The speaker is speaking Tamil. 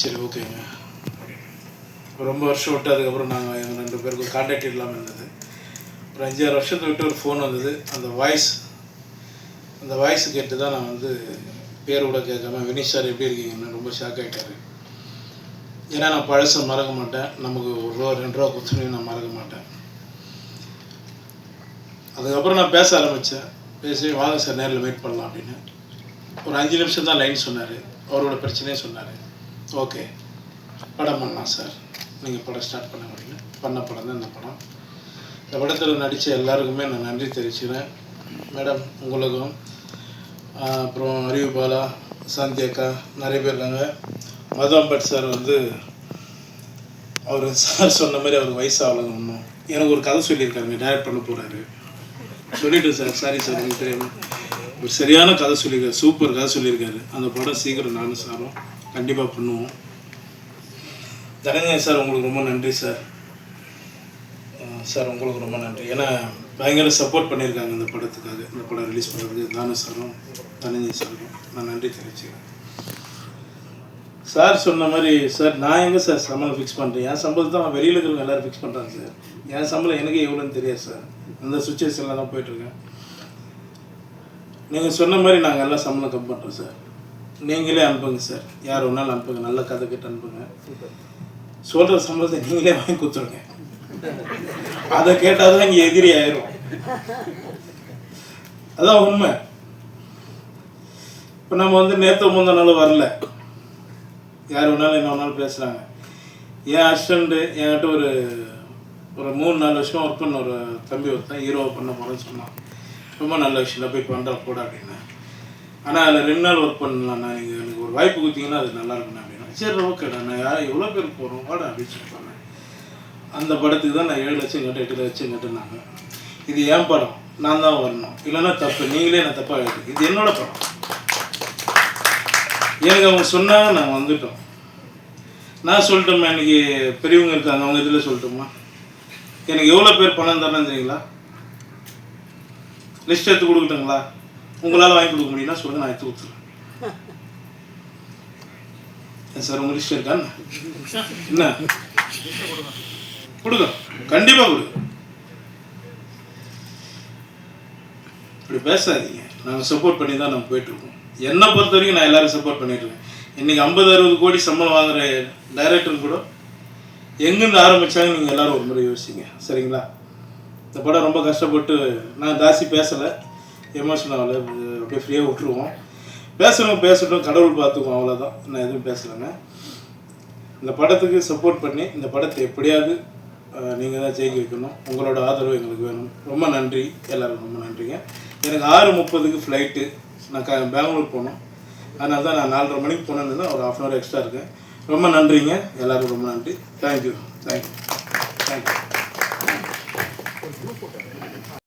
சரி ஓகேங்க ரொம்ப வருஷம் விட்டு அதுக்கப்புறம் நாங்கள் எங்கள் ரெண்டு பேருக்கும் காண்டாக்ட் இல்லாமல் இருந்தது. ஒரு அஞ்சாறு வருஷத்தை விட்டு ஒரு ஃபோன் வந்தது. அந்த வாய்ஸ் அந்த வாய்ஸ் கேட்டு தான் நான் வந்து பேர் கூட கேட்காம வினிஷ் சார் எப்படி இருக்கீங்கன்னு? ரொம்ப ஷாக் ஆகிட்டார் ஏன்னா நான் பழசை மறக்க மாட்டேன். நமக்கு ஒரு ரூபா ரெண்டு ரூபா கொடுத்துனையும் நான் மறக்க மாட்டேன். அதுக்கப்புறம் நான் பேச ஆரம்பித்தேன் பேசி வாங்க சார் நேரில் மீட் பண்ணலாம் அப்படின்னு. ஒரு அஞ்சு நிமிஷம் தான் லைன் சொன்னார். அவரோட பிரச்சனையும் சொன்னார். ஓகே. படம் பண்ணலாம் சார். நீங்கள் படம் ஸ்டார்ட் பண்ண முடியல பண்ண படம் தான் இந்த படம். இந்த படத்தில் நடித்த எல்லாருக்குமே நான் நன்றி தெரிவிச்சுக்கிறேன். மேடம் உங்களுக்கும் அப்புறம் அறிவு பாலா சாந்தி அக்கா நிறைய பேர் இருக்காங்க. மதம்பட் சார் வந்து அவர் சார் சொன்ன மாதிரி அவருக்கு வயசாகலங்க ஒன்றும் எனக்கு ஒரு கதை சொல்லியிருக்காருங்க டைரக்ட் பண்ண போகிறாரு சொல்லிட்டு சார் சாரி சார் உங்களுக்கு ஒரு சரியான கதை சொல்லியிருக்காரு சூப்பர் கதை சொல்லியிருக்காரு. அந்த படம் சீக்கிரம் நானும் சாரும். கண்டிப்பாக பண்ணுவோம். தனஞ்சயன் சார் உங்களுக்கு ரொம்ப நன்றி சார். சார் உங்களுக்கு ரொம்ப நன்றி. ஏன்னா பயங்கர சப்போர்ட் பண்ணியிருக்காங்க இந்த படத்துக்காக. இந்த படம் ரிலீஸ் பண்ணுறதுக்கு தானு சாரும் தனஞ்சயன் சாரும். நான் நன்றி தெரிவிச்சுக்கிறேன். சார் சொன்ன மாதிரி சார் நான் எங்கே சார் சம்பளம் ஃபிக்ஸ் பண்ணுறேன் என் சம்பளத்தை தான் வெளியில் இருக்கிறவங்க எல்லோரும் ஃபிக்ஸ் பண்ணுறாங்க சார். என் சம்பளம் எனக்கு எவ்வளோன்னு தெரியாது சார். அந்த சுச்சுவேஷனில் தான் போயிட்டுருக்கேன் நீங்கள் சொன்ன மாதிரி நாங்கள் எல்லாம் சம்பளம் கம் பண்ணுறோம் சார். நீங்களே அனுப்புங்க சார். யார் வேணாலும் அனுப்புங்க. நல்ல கதை கேட்டு அனுப்புங்க. சொல்கிற சம்பளத்தை நீங்களே வாங்கி கொடுத்துருங்க. அதை கேட்டால் தான் இங்கே எதிரி ஆயிரும். அதான் உண்மை. இப்போ நம்ம வந்து நேற்று முந்தின நாள் வரல. யார் வேணாலும் என்ன வேணாலும் பேசுகிறாங்க என் அசிஸ்டண்ட்டு என்கிட்ட ஒரு ஒரு மூணு நாலு வருஷம் ஒர்க் பண்ண ஒரு தம்பி ஒருத்தன் ஹீரோவை பண்ண போகிறேன்னு சொன்னான். ரொம்ப நல்ல விஷயம். போய் பண்ணுறா கூட அப்படின்னு. ஆனால் அதில் ரெண்டு நாள் ஒர்க் பண்ணலாம் நான் நீங்கள் எனக்கு ஒரு வாய்ப்பு கொடுத்தீங்கன்னா அது நல்லா அப்படின்னா சரி ஓகேடா நான் யார் எவ்வளோ பேர் போகிறோம் வாடா அப்படின்னு சொல்லி சொன்னேன். அந்த படத்துக்கு தான் நான் ஏழு லட்சம் கட்ட எட்டு லட்சம் கட்டுனாங்க இது என் படம்? நான் தான் வரணும். இல்லைன்னா தப்பு. நீங்களே நான் தப்பாக எழுது இது என்னோட படம். எனக்கு அவங்க சொன்னாங்க நாங்கள் வந்துட்டோம். நான் சொல்லிட்டோம்மா இன்றைக்கி பெரியவங்க இருக்காங்க அவங்க இதில் சொல்லட்டுமா? எனக்கு எவ்வளோ பேர் பணம் தரணும் தெரியுங்களா? லிஸ்ட் எடுத்து கொடுக்கட்டுங்களா? உங்களால் வாங்கி கொடுக்க முடியும்னா சொல்லுங்க நான் எடுத்து கொடுத்துருவேன் சார் உங்கள் லிஸ்ட் இருக்கா என்ன? கொடுங்க. கண்டிப்பாக கொடுங்க. இப்படி பேசாதீங்க. நாங்கள் சப்போர்ட் பண்ணி தான் நம்ம போயிட்டுருக்கோம் என்னை பொறுத்த வரைக்கும் நான் எல்லாரும் சப்போர்ட் பண்ணிட்டு இன்றைக்கி இன்னைக்கு ஐம்பது அறுபது கோடி சம்பளம் வாங்குற டைரக்டர் கூட எங்கேருந்து ஆரம்பித்தாங்க நீங்கள் எல்லோரும் ஒரு முறை யோசிங்க. சரிங்களா? இந்த படம் ரொம்ப கஷ்டப்பட்டு நான் ஜாஸ்தி பேசலை. எமோஷனல் ஆகல. அப்படியே ஃப்ரீயாக விட்டுருவோம். பேசணும் பேசட்டும் கடவுள் பார்த்துக்குவோம் அவ்வளோதான் நான் எதுவும் பேசலைங்க. இந்த படத்துக்கு சப்போர்ட் பண்ணி இந்த படத்தை எப்படியாவது நீங்கள் தான் ஜெயிக்க வைக்கணும். உங்களோட ஆதரவு எங்களுக்கு வேணும். ரொம்ப நன்றி. எல்லோரும் ரொம்ப நன்றிங்க. எனக்கு ஆறு முப்பதுக்கு ஃப்ளைட்டு நான் க பெங்களூர் போகணும் அதனால தான் நான் நாலரை மணிக்கு போனேன்னு ஒரு ஆஃப் அன் ஹவர் எக்ஸ்ட்ரா இருக்கேன். ரொம்ப நன்றிங்க. எல்லாருக்கும் ரொம்ப நன்றி. Thank you thank you thank you